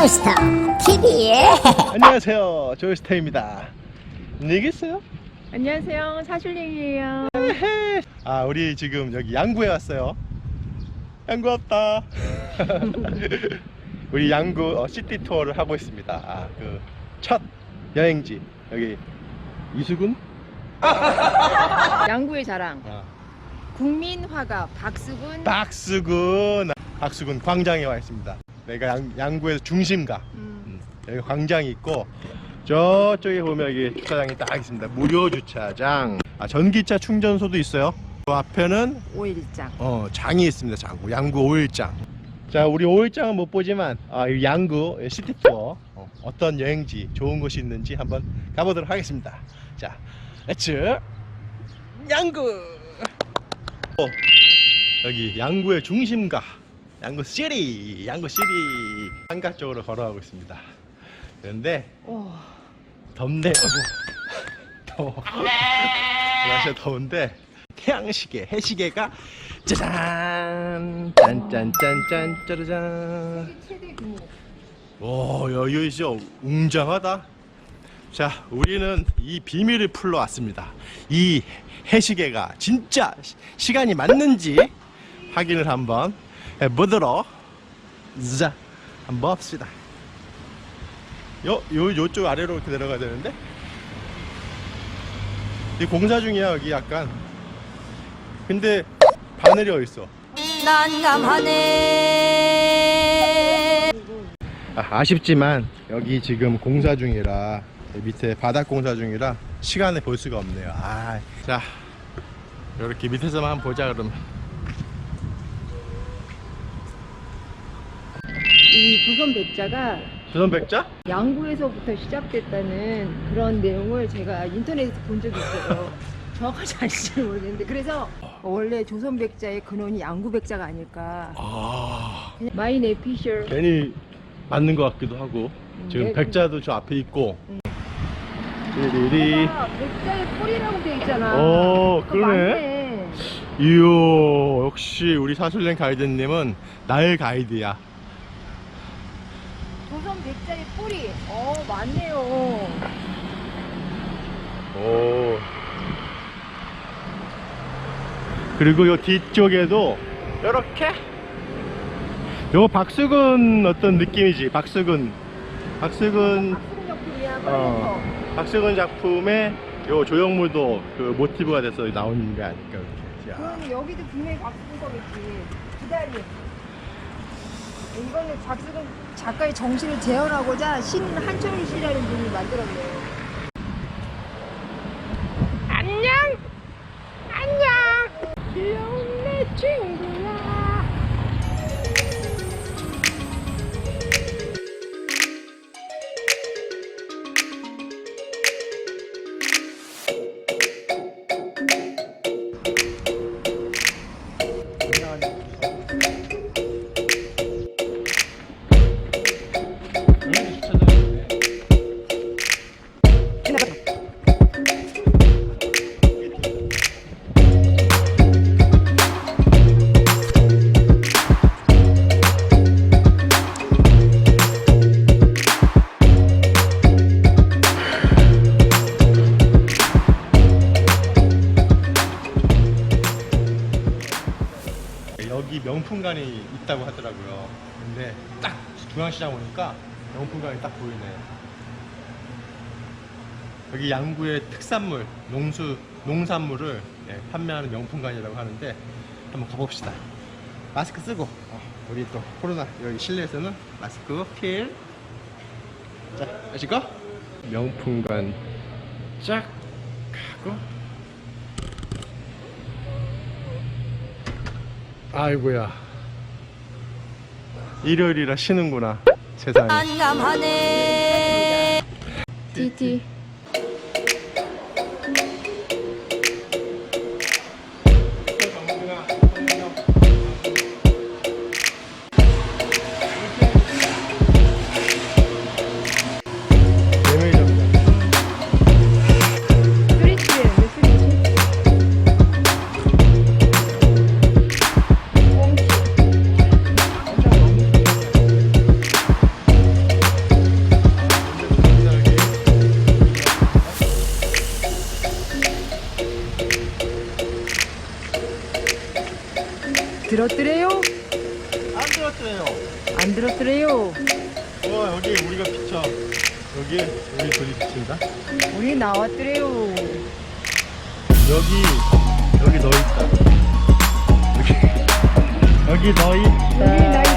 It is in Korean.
조스타 TV. 안녕하세요. 조스타입니다. 안녕히 계세요? 안녕하세요. 사슐링이에요. 아 우리 지금 여기 양구에 왔어요. 양구 없다. 우리 양구 어, 시티 투어를 하고 있습니다. 아, 그 첫 여행지. 여기 이수군 양구의 자랑. 아, 국민화가 박수군. 박수군 박수군 광장에 와 있습니다 내가 양, 양구의 중심가 음, 음, 여기 광장이 있고 저쪽에 보면 여기 주차장이 딱 있습니다 무료 주차장 아, 전기차 충전소도 있어요 그 앞에는 오일장. 어, 장이 있습니다. 장. 양구 오일장. 자, 우리 오일장은 못 보지만 아, 이 양구 시티 투어 어, 떤 여행지 좋은 곳이 있는지 한번 가보도록 하겠습니다. 자, 렛츠 양구. 어, 여기 양구의 중심가 양구 시리, 양구 시리 상가 쪽으로 걸어가고 있습니다. 그런데 오, 덥네. 어구. 더워. 날씨가 더운데 태양시계, 해시계가 짜잔, 짠짠짠짠, 짜라잔. 오, 야, 이거 진짜 웅장하다. 자, 우리는 이 비밀을 풀러 왔습니다. 이 해시계가 진짜 시- 시간이 맞는지 확인을 한번 해 보도록 자, 한번 봅시다. 요, 요, 요쪽 아래로 이렇게 내려가야 되는데? 이 공사 중이야, 여기 약간. 근데 바늘이 어딨어? 난감하네 아, 아쉽지만 여기 지금 공사 중이라 밑에 바닥 공사 중이라 시간을 볼 수가 없네요. 아, 자 이렇게 밑에서만 한번 보자 그러면. 이 조선 백자가 조선 백자? 양구에서부터 시작됐다는 그런 내용을 제가 인터넷에서 본 적이 있어요. 정확하지 않을지 모르겠는데 그래서 원래 조선 백자의 근원이 양구 백자가 아닐까. 아 마이 네피셜 괜히 맞는 것 같기도 하고 지금 네, 백자도 저 앞에 있고. 음. 띠리리. 백자의 뿌리라고 돼 있잖아. 오, 그거 그러네. 맞네. 이요 역시 우리 사술랭 가이드님은 나의 가이드야. 조선 백자의 뿌리. 어 맞네요. 오. 그리고 요 뒤쪽에도 이렇게 요 박수근 어떤 느낌이지 박수근 박수근. 어. 박수근 작품의 요 조형물도 그 모티브가 돼서 나오는 게 아닐까 이렇게. 야. 그럼 여기도 분명히 박수근 거겠지. 기다리. 이거는 박수근 작가의 정신을 재현하고자 신 한철희 씨라는 분이 만들었네요. 여기 명품관이 있다고 하더라고요. 근데 딱 중앙시장 오니까 명품관이 딱 보이네. 여기 양구의 특산물, 농수, 농산물을 예, 판매하는 명품관이라고 하는데 한번 가봅시다. 마스크 쓰고 어, 우리 또 코로나 여기 실내에서는 마스크 필. 자, 아시고 명품관 쫙 가고 아이고야. 일요일이라 쉬는구나 세상에. 티티. 들었더래요? 안 들었어요. 안 들었더래요? 와 여기 우리가 비쳐. 여기 우리 둘이 비친다. 우리 나왔더래요. 여기 여기 너 있다. 여기 여기 너 있다.